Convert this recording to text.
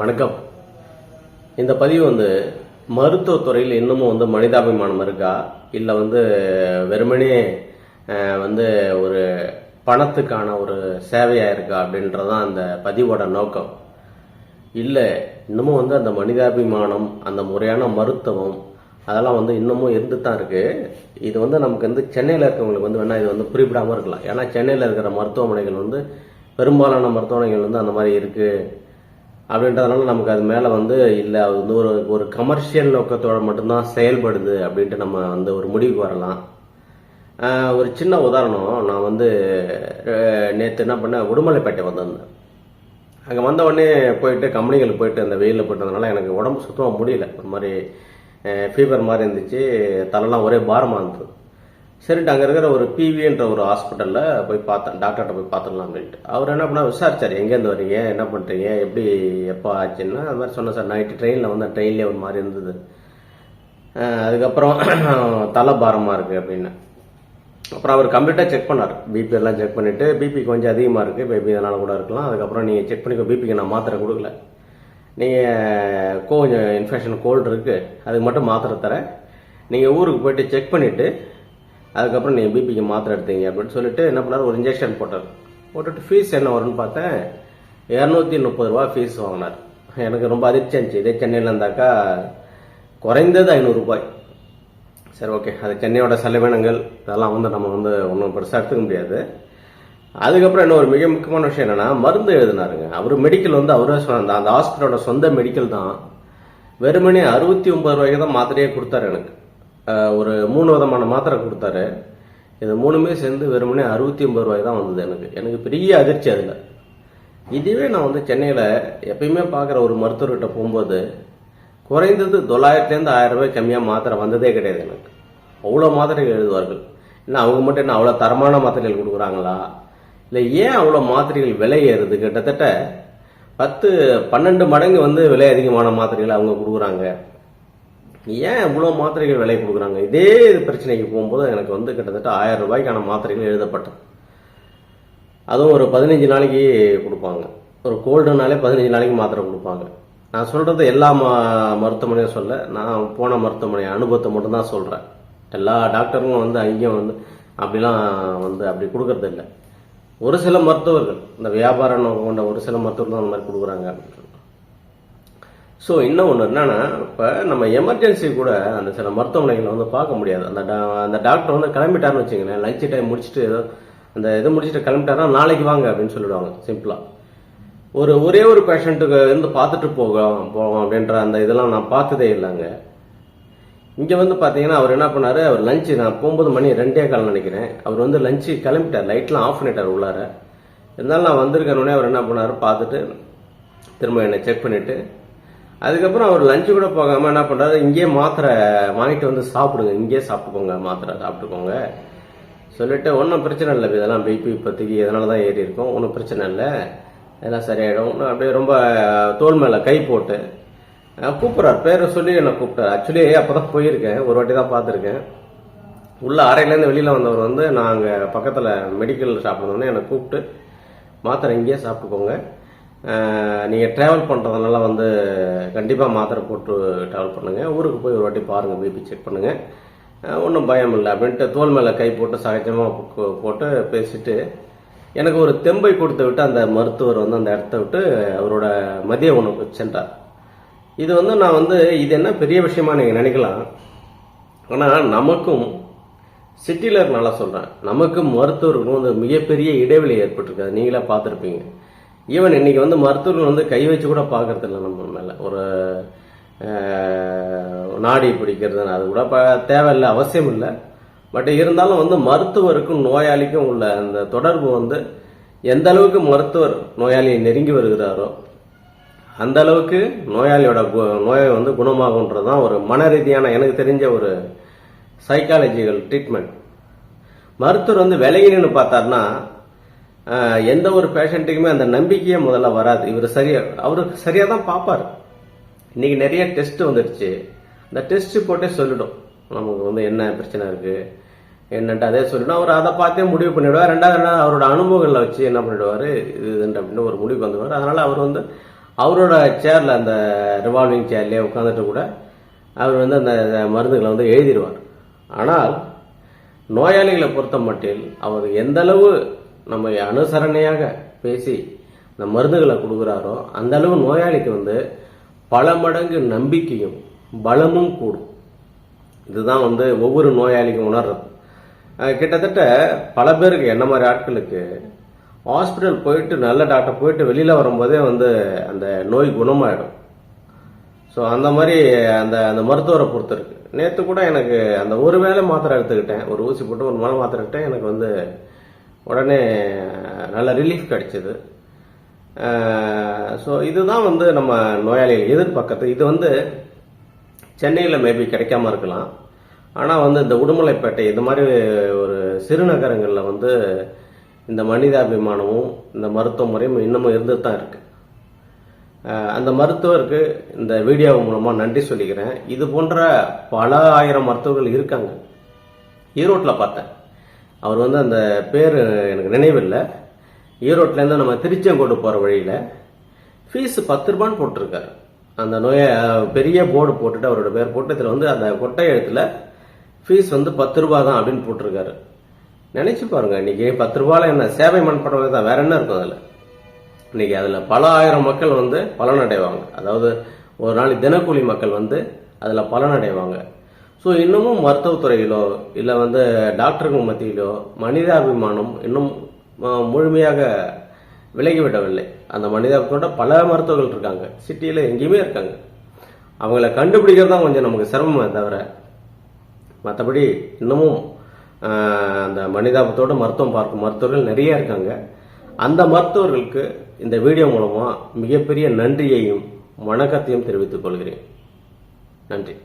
வணக்கம். இந்த பதிவு வந்து மருத்துவத்துறையில் இன்னமும் வந்து மனிதாபிமானம் இருக்கா? இல்லை வந்து வெறுமனே வந்து ஒரு பணத்துக்கான ஒரு சேவையாக இருக்கா அப்படின்றதான் அந்த பதிவோட நோக்கம். இல்லை இன்னமும் வந்து அந்த மனிதாபிமானம் அந்த முறையான மருத்துவம் அதெல்லாம் வந்து இன்னமும் இருந்து தான் இருக்கு. இது வந்து நமக்கு வந்து சென்னையில் இருக்கவங்களுக்கு வந்து வேணால் இது வந்து குறிப்பிடாமல் இருக்கலாம். ஏன்னா சென்னையில் இருக்கிற மருத்துவமனைகள் வந்து பெரும்பாலான மருத்துவமனைகள் வந்து அந்த மாதிரி இருக்குது அப்படின்றதுனால நமக்கு அது மேலே வந்து இல்லை. அது வந்து ஒரு ஒரு கமர்ஷியல் நோக்கத்தோடு மட்டும்தான் செயல்படுது அப்படின்ட்டு நம்ம வந்து ஒரு முடிவுக்கு வரலாம். ஒரு சின்ன உதாரணம். நான் வந்து நேற்று என்ன பண்ணேன்? உடுமலைப்பேட்டை வந்திருந்தேன். அங்கே வந்த உடனே போயிட்டு கம்பெனிகளுக்கு போயிட்டு அந்த வெயிலில் போயிட்டதுனால எனக்கு உடம்பு சுத்தமாக முடியல. ஒரு மாதிரி ஃபீவர் மாதிரி இருந்துச்சு. தலைலாம் ஒரே பாரமாக இருந்தது. சரிட்டு அங்கே இருக்கிற ஒரு பிவின்ற ஒரு ஹாஸ்பிட்டலில் போய் பார்த்தேன். டாக்டர்கிட்ட போய் பார்த்துடலாம் அப்படின்ட்டு அவர் என்ன பண்ணால் விசாரிச்சார் எங்கேருந்து வரீங்க? என்ன பண்ணுறீங்க எப்படி எப்போ ஆச்சுன்னா? அது மாதிரி சொன்னேன் சார் நைட்டு ட்ரெயினில் வந்து ட்ரெயின்லேயே ஒரு மாதிரி இருந்தது. அதுக்கப்புறம் தலை பாரமாக இருக்குது அப்படின்னு. அப்புறம் அவர் கம்ப்ளீட்டாக செக் பண்ணார். பிபி எல்லாம் செக் பண்ணிவிட்டு பிபி கொஞ்சம் அதிகமாக இருக்குது பேபி இதனால் கூட இருக்கலாம். அதுக்கப்புறம் நீங்கள் செக் பண்ணிக்கோ பிபிக்கு நான் மாத்திரை கொடுக்கல. நீங்கள் கொஞ்சம் இன்ஃபெக்ஷன் கோல்டு இருக்குது அதுக்கு மட்டும் மாத்திரை தரேன். நீங்கள் ஊருக்கு போயிட்டு செக் பண்ணிவிட்டு அதுக்கப்புறம் நீங்கள் பிபிக்கு மாத்திரை எடுத்தீங்க அப்படின்னு சொல்லிட்டு என்ன பண்ணார்? ஒரு இன்ஜெக்ஷன் போட்டார். போட்டுட்டு ஃபீஸ் என்ன வரும்னு பார்த்தேன். இரநூத்தி முப்பது ரூபா ஃபீஸ் வாங்கினார். எனக்கு ரொம்ப அதிர்ச்சி இருந்துச்சு. இதே சென்னையில் இருந்தாக்கா குறைந்தது ஐநூறுரூபாய் சரி ஓகே அது சென்னையோட செலவினங்கள் இதெல்லாம் வந்து நம்ம வந்து ஒன்றும் பெருசாக எடுத்துக்க முடியாது. அதுக்கப்புறம் என்ன ஒரு மிக முக்கியமான விஷயம் என்னன்னா மருந்து எழுதினாருங்க. அவர் மெடிக்கல் வந்து அவரே சொன்ன அந்த ஹாஸ்பிட்டலோட சொந்த மெடிக்கல் தான். வெறுமனே அறுபத்தி ஒன்பது ரூபாய்க்கு தான் மாத்திரையே கொடுத்தாரு எனக்கு. ஒரு மூணு விதமான மாத்திரை கொடுத்தாரு. இது மூணுமே சேர்ந்து வெறுமனே அறுபத்தி ஒன்பது ரூபாய் தான் வந்தது எனக்கு. எனக்கு பெரிய அதிர்ச்சி அதில். இதுவே நான் வந்து சென்னையில் எப்பயுமே பார்க்குற ஒரு மருத்துவர்கிட்ட போகும்போது குறைந்தது தொள்ளாயிரத்துலேருந்து ஆயிரம் ரூபாய் கம்மியாக மாத்திரை வந்ததே கிடையாது எனக்கு. அவ்வளோ மாத்திரைகள் எழுதுவார்கள். என்ன அவங்க மட்டும் என்ன அவ்வளோ தரமான மாத்திரைகள் கொடுக்குறாங்களா? இல்லை ஏன் அவ்வளோ மாத்திரைகள் விலை ஏறுது? கிட்டத்தட்ட பத்து பன்னெண்டு மடங்கு வந்து விலை அதிகமான மாத்திரைகள் அவங்க கொடுக்குறாங்க. ஏன் இவ்வளோ மாத்திரைகள் விலை கொடுக்குறாங்க? இதே பிரச்சனைக்கு போகும்போது எனக்கு வந்து கிட்டத்தட்ட ஆயிரம் ரூபாய்க்கான மாத்திரைகள் எழுதப்பட்டது. அதுவும் ஒரு பதினஞ்சு நாளைக்கு கொடுப்பாங்க. ஒரு கோல்டுனாலே பதினஞ்சு நாளைக்கு மாத்திரை கொடுப்பாங்க. நான் சொல்கிறது எல்லா ம மருத்துவமனையும் சொல்ல நான் போன மருத்துவமனை அனுபவத்தை மட்டும்தான் சொல்கிறேன் எல்லா டாக்டருங்களும் வந்து அங்கேயும் வந்து அப்படிலாம் வந்து அப்படி கொடுக்கறது இல்லை ஒரு சில மருத்துவர்கள் இந்த வியாபாரம் கொண்ட ஒரு சில மருத்துவர்கள் தான் அந்த மாதிரி கொடுக்குறாங்க. அப்படின்னு ஸோ இன்னும் ஒன்று என்னன்னா இப்போ நம்ம எமர்ஜென்சி கூட அந்த சில மருத்துவமனைகளை வந்து பார்க்க முடியாது. அந்த டா- அந்த டாக்டர் வந்து கிளம்பிட்டாருன்னு வச்சுங்களேன் லஞ்ச் டைம் முடிச்சுட்டு ஏதோ அந்த இது முடிச்சுட்டு கிளம்பிட்டாருன்னா நாளைக்கு வாங்க அப்படின்னு சொல்லிடுவாங்க சிம்பிளாக ஒரு ஒரே ஒரு பேஷண்ட்டுக்கு இருந்து பார்த்துட்டு போகலாம் போவோம் அப்படின்ற அந்த இதெல்லாம் நான் பார்த்ததே இல்லைங்க. இங்கே வந்து பார்த்தீங்கன்னா அவர் என்ன பண்ணார்? அவர் லஞ்சு நான் போகும்போது மணி ரெண்டே கால் நினைக்கிறேன். அவர் வந்து லஞ்சு கிளம்பிட்டார் லைட்லாம் ஆஃப் பண்ணிட்டார் உள்ளார. இருந்தாலும் நான் வந்திருக்கேன்னே அவர் என்ன பண்ணாரு? பார்த்துட்டு திரும்ப என்னை செக் பண்ணிவிட்டு அதுக்கப்புறம் அவர் லஞ்சு கூட போகாம என்ன பண்றாரு? இங்கேயே மாத்திரை வாங்கிட்டு வந்து சாப்பிடுங்க. இங்கேயே சாப்பிட்டுக்கோங்க. மாத்திரை சாப்பிட்டுக்கோங்க. சொல்லிட்டு ஒன்றும் பிரச்சனை இல்லை. இதெல்லாம் பிபி இப்போதைக்கு இதனால தான் ஏறி இருக்கும். ஒன்றும் பிரச்சனை இல்லை. எல்லாம் சரியாயிடும். அப்படியே ரொம்ப தோல் மேலே கை போட்டு கூப்பிட்றார். பேரை சொல்லி என்னை கூப்பிட்டார். ஆக்சுவலி அப்பதான் போயிருக்கேன். ஒரு வாட்டி தான் பார்த்துருக்கேன். உள்ள அறையிலேருந்து வெளியில் வந்தவர் வந்து நான் அங்கே பக்கத்தில் மெடிக்கல் ஷாப் இருந்தோடனே என்னை கூப்பிட்டு மாத்திரை இங்கேயே சாப்பிட்டுக்கோங்க. நீங்கள் ட்ராவல் பண்ணுறதுனால வந்து கண்டிப்பாக மாத்திரை போட்டு ட்ராவல் பண்ணுங்கள் ஊருக்கு போய் ஒரு வாட்டி பாருங்கள் பிபி செக் பண்ணுங்கள் ஒன்றும் பயம் இல்லை அப்படின்ட்டு தோல் மேலே கை போட்டு சகஜமாக போட்டு பேசிட்டு எனக்கு ஒரு தெம்பை கொடுத்து விட்டு அந்த மருத்துவர் வந்து அந்த இடத்த விட்டு அவரோட மதிய உணவு சென்றார். இது வந்து நான் வந்து இது என்ன பெரிய விஷயமா நீங்கள் நினைக்கலாம். ஆனால் நமக்கும் சிட்டியில் இருக்கனால சொல்கிறேன் நமக்கும் மருத்துவருக்கும் வந்து மிகப்பெரிய இடைவெளி ஏற்பட்டிருக்காது. நீங்களே பார்த்துருப்பீங்க. ஈவன் இன்னைக்கு வந்து மருத்துவர்கள் வந்து கை வச்சு கூட பார்க்கறது இல்லை நம்ம மேலே. ஒரு நாடி பிடிக்கிறது அது கூட இப்போ தேவையில்லை அவசியம் இல்லை. பட் இருந்தாலும் வந்து மருத்துவருக்கும் நோயாளிக்கும் உள்ள அந்த தொடர்பு வந்து எந்த அளவுக்கு மருத்துவர் நோயாளியை நெருங்கி வருகிறாரோ அந்த அளவுக்கு நோயாளியோட கு- நோயை வந்து குணமாகுன்றது தான் ஒரு மன ரீதியான எனக்கு தெரிஞ்ச ஒரு சைக்காலஜிக்கல் ட்ரீட்மெண்ட் மருத்துவர் வந்து விலகினு பார்த்தாருன்னா எந்த ஒரு பேஷண்ட்டுக்குமே அந்த நம்பிக்கையே முதல்ல வராது. இவர் சரியா அவருக்கு சரியா தான் பார்ப்பாரு. இன்னைக்கு நிறைய டெஸ்ட் வந்துடுச்சு. அந்த டெஸ்ட் போட்டே சொல்லிடும். நமக்கு வந்து என்ன பிரச்சனை இருக்கு? என்னன்ட்டு அதே சொல்லிடும். அவர் அதை பார்த்தே முடிவு பண்ணிடுவார். ரெண்டாவது என்ன அவரோட அனுபவங்களை வச்சு என்ன பண்ணிடுவார்? இது அப்படின்னு ஒரு முடிவு வந்துடுவார். அதனால அவர் வந்து அவரோட சேர்ல அந்த ரிவால்விங் சேர்லேயே உட்காந்துட்டு கூட அவர் வந்து அந்த மருந்துகளை வந்து எழுதிடுவார். ஆனால் நோயாளிகளை பொறுத்த மட்டில் அவர் எந்த அளவு நம்ம அனுசரணையாக பேசி இந்த மருந்துகளை கொடுக்குறாரோ அந்த அளவு நோயாளிக்கு வந்து பல மடங்கு நம்பிக்கையும் பலமும் கூடும். இதுதான் வந்து ஒவ்வொரு நோயாளிக்கும் உணர்றது. கிட்டத்தட்ட பல பேருக்கு என்ன மாதிரி ஆட்களுக்கு ஹாஸ்பிட்டல் போயிட்டு நல்ல டாக்டர் போயிட்டு வெளியில வரும்போதே வந்து அந்த நோய் குணமாயிடும். ஸோ அந்த மாதிரி அந்த அந்த மருத்துவரை பொறுத்து இருக்கு நேற்று கூட எனக்கு அந்த ஒரு வேளை மாத்திரை எடுத்துக்கிட்டேன். ஒரு ஊசி போட்டு ஒரு மேலே மாத்திரை எடுத்தேன் எனக்கு வந்து உடனே நல்ல ரிலீஃப் கிடைச்சிது. ஸோ இதுதான் வந்து நம்ம நோயாளிகள் எதிர்பார்க்கறது இது வந்து சென்னையில் மேபி கிடைக்காம இருக்கலாம். ஆனால் வந்து இந்த உடுமலைப்பேட்டை இது மாதிரி ஒரு சிறுநகரங்களில் வந்து இந்த மனிதாபிமானமும் இந்த மருத்துவ முறையும் இன்னமும் இருந்துட்டு தான் இருக்குது அந்த மருத்துவருக்கு இந்த வீடியோ மூலமாக நன்றி சொல்லிக்கிறேன். இது போன்ற பல ஆயிரம் மருத்துவர்கள் இருக்காங்க. ஈரோட்டில் பார்த்தேன். அவர் வந்து அந்த பேர் எனக்கு நினைவில்லை. ஈரோட்லேருந்து நம்ம திருச்செங்கோடு போகிற வழியில் ஃபீஸ் பத்து ரூபான்னு போட்டிருக்காரு. அந்த நோய பெரிய போர்டு போட்டுட்டு அவரோட பேர் போட்டு இதில் வந்து அந்த கொட்டை எழுத்துல ஃபீஸ் வந்து பத்து ரூபா தான் அப்படின்னு போட்டிருக்காரு. நினைச்சு பாருங்க இன்னைக்கு பத்து ரூபாயில் என்ன சேவை மண்படம் தான் வேற என்ன இருக்கும் அதில்? இன்னைக்கு அதில் பல ஆயிரம் மக்கள் வந்து பலனடைவாங்க. அதாவது ஒரு நாளைக்கு தினக்கூலி மக்கள் வந்து அதில் பலனடைவாங்க. ஸோ இன்னமும் மருத்துவத்துறையிலோ இல்லை வந்து டாக்டர்கள் மத்தியிலோ மனிதாபிமானம் இன்னும் முழுமையாக விலகிவிடவில்லை. அந்த மனிதாபித்தோட பல மருத்துவர்கள் இருக்காங்க. சிட்டியில் எங்கேயுமே இருக்காங்க. அவங்கள கண்டுபிடிக்கிறது தான் கொஞ்சம் நமக்கு சிரமமே தவிர மற்றபடி இன்னமும் அந்த மனிதாபத்தோட மருத்துவம் பார்க்கும் மருத்துவர்கள் நிறைய இருக்காங்க. அந்த மருத்துவர்களுக்கு இந்த வீடியோ மூலமாக மிகப்பெரிய நன்றியையும் வணக்கத்தையும் தெரிவித்துக் கொள்கிறேன். நன்றி.